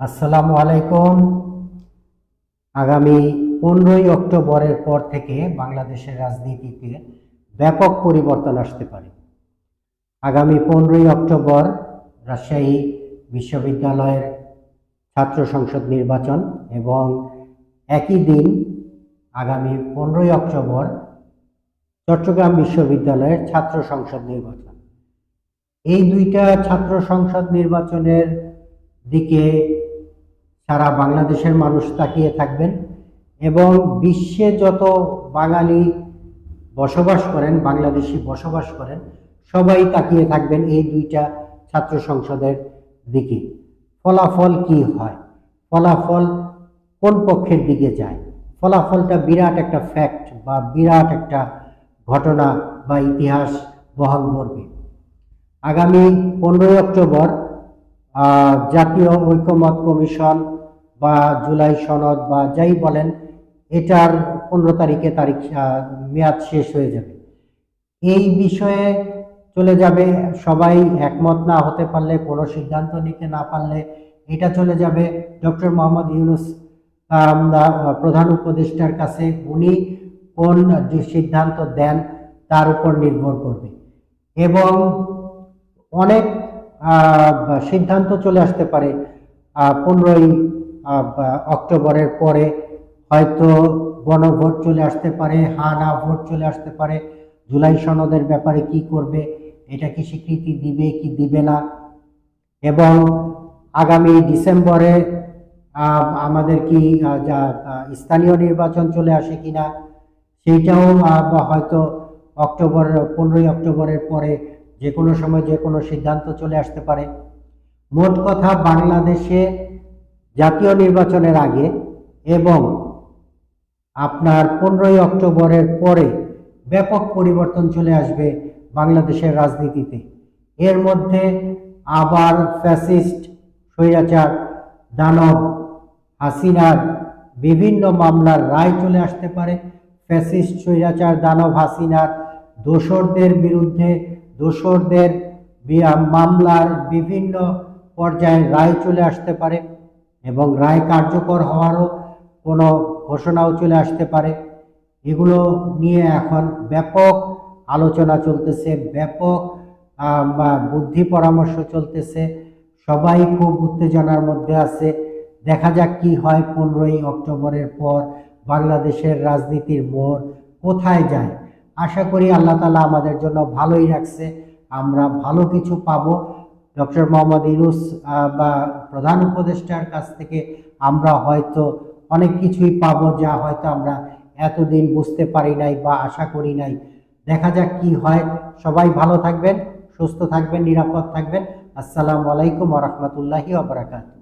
আসসালামু আলাইকুম। আগামী পনেরোই অক্টোবরের পর থেকে বাংলাদেশের রাজনীতিতে ব্যাপক পরিবর্তন আসতে পারে। আগামী পনেরোই অক্টোবর রাজশাহী বিশ্ববিদ্যালয়ের ছাত্র সংসদ নির্বাচন এবং একই দিন আগামী পনেরোই অক্টোবর চট্টগ্রাম বিশ্ববিদ্যালয়ের ছাত্র সংসদ নির্বাচন। এই দুইটা ছাত্র সংসদ নির্বাচনের দিকে সারা বাংলাদেশের মানুষ তাকিয়ে থাকবেন এবং বিশ্বে যত বাঙালি বসবাস করেন, বাংলাদেশি বসবাস করেন, সবাই তাকিয়ে থাকবেন এই দুইটা ছাত্র সংসদের দিকে। ফলাফল কি হয়? ফলাফল কোন পক্ষের দিকে যায়? ফলাফলটা বিরাট একটা ফ্যাক্ট বা বিরাট একটা ঘটনা বা ইতিহাস বহন করবে। আগামী পনেরোই অক্টোবর জাতীয় ঐক্যমত কমিশন বা জুলাই সনদ বা যাই বলেন, এটার পনেরো তারিখে তারিখ মেয়াদ শেষ হয়ে যাবে। এই বিষয়ে চলে যাবে, সবাই একমত না হতে পারলে, কোনো সিদ্ধান্ত নিতে না পারলে, এটা চলে যাবে ডক্টর মোহাম্মদ ইউনুস প্রধান উপদেষ্টার কাছে। উনি কোন যে সিদ্ধান্ত দেন, তার উপর নির্ভর করবে। এবং অনেক সিদ্ধান্ত চলে আসতে পারে পনেরোই অক্টোবরের পরে হয়তো গণভোট চলে আসতে পারে হা না ভোট চলে আসতে পারে। জুলাই সনদের ব্যাপারে কি করবে এটা কি স্বীকৃতি দিবে কি দিবে না? এবং আগামী ডিসেম্বরে আমাদের কি যা স্থানীয় নির্বাচন চলে আসে কিনা সেইটাও আহ, বা হয়তো অক্টোবর পনেরোই অক্টোবরের পরে যে কোনো সময় যে কোনো সিদ্ধান্ত চলে আসতে পারে। মোট কথা বাংলাদেশে জাতীয় নির্বাচনের আগে এবং আপনার পনেরোই অক্টোবরের পরে ব্যাপক পরিবর্তন চলে আসবে বাংলাদেশের রাজনীতিতে। এর মধ্যে আবার ফ্যাসিস্ট, স্বৈরাচার, দানব, হাসিনার বিভিন্ন মামলার রায় চলে আসতে পারে। ফ্যাসিস্ট, স্বৈরাচার, দানব, হাসিনার দোসরদের বিরুদ্ধে দোসরদের মামলার বিভিন্ন পর্যায়ে রায় চলে আসতে পারে। এবং রায় কার্যকর হওয়ারও কোনো ঘোষণাও চলে আসতে পারে। এগুলো নিয়ে এখন ব্যাপক আলোচনা চলতেছে, ব্যাপক বুদ্ধি পরামর্শ চলতেছে। সবাই খুব উত্তেজনার মধ্যে আছে। দেখা যাক কি হয় পনেরোই অক্টোবরের পর বাংলাদেশের রাজনীতির মোড় কোথায় যায়। আশা করি আল্লাহ তালা আমাদের জন্য ভালোই রাখছে। আমরা ভালো কিছু পাবো। ডক্টর মোহাম্মদ ইউনুস বা প্রধান উপদেষ্টার কাছ থেকে আমরা হয়তো অনেক কিছুই পাবো যা হয়তো আমরা এতদিন বুঝতে পারি নাই বা আশা করি নাই। দেখা যাক কি হয়। সবাই ভালো থাকবেন, সুস্থ থাকবেন, নিরাপদ থাকবেন। আসসালামু আলাইকুম রহমতুল্লাহি ওবরাকাতু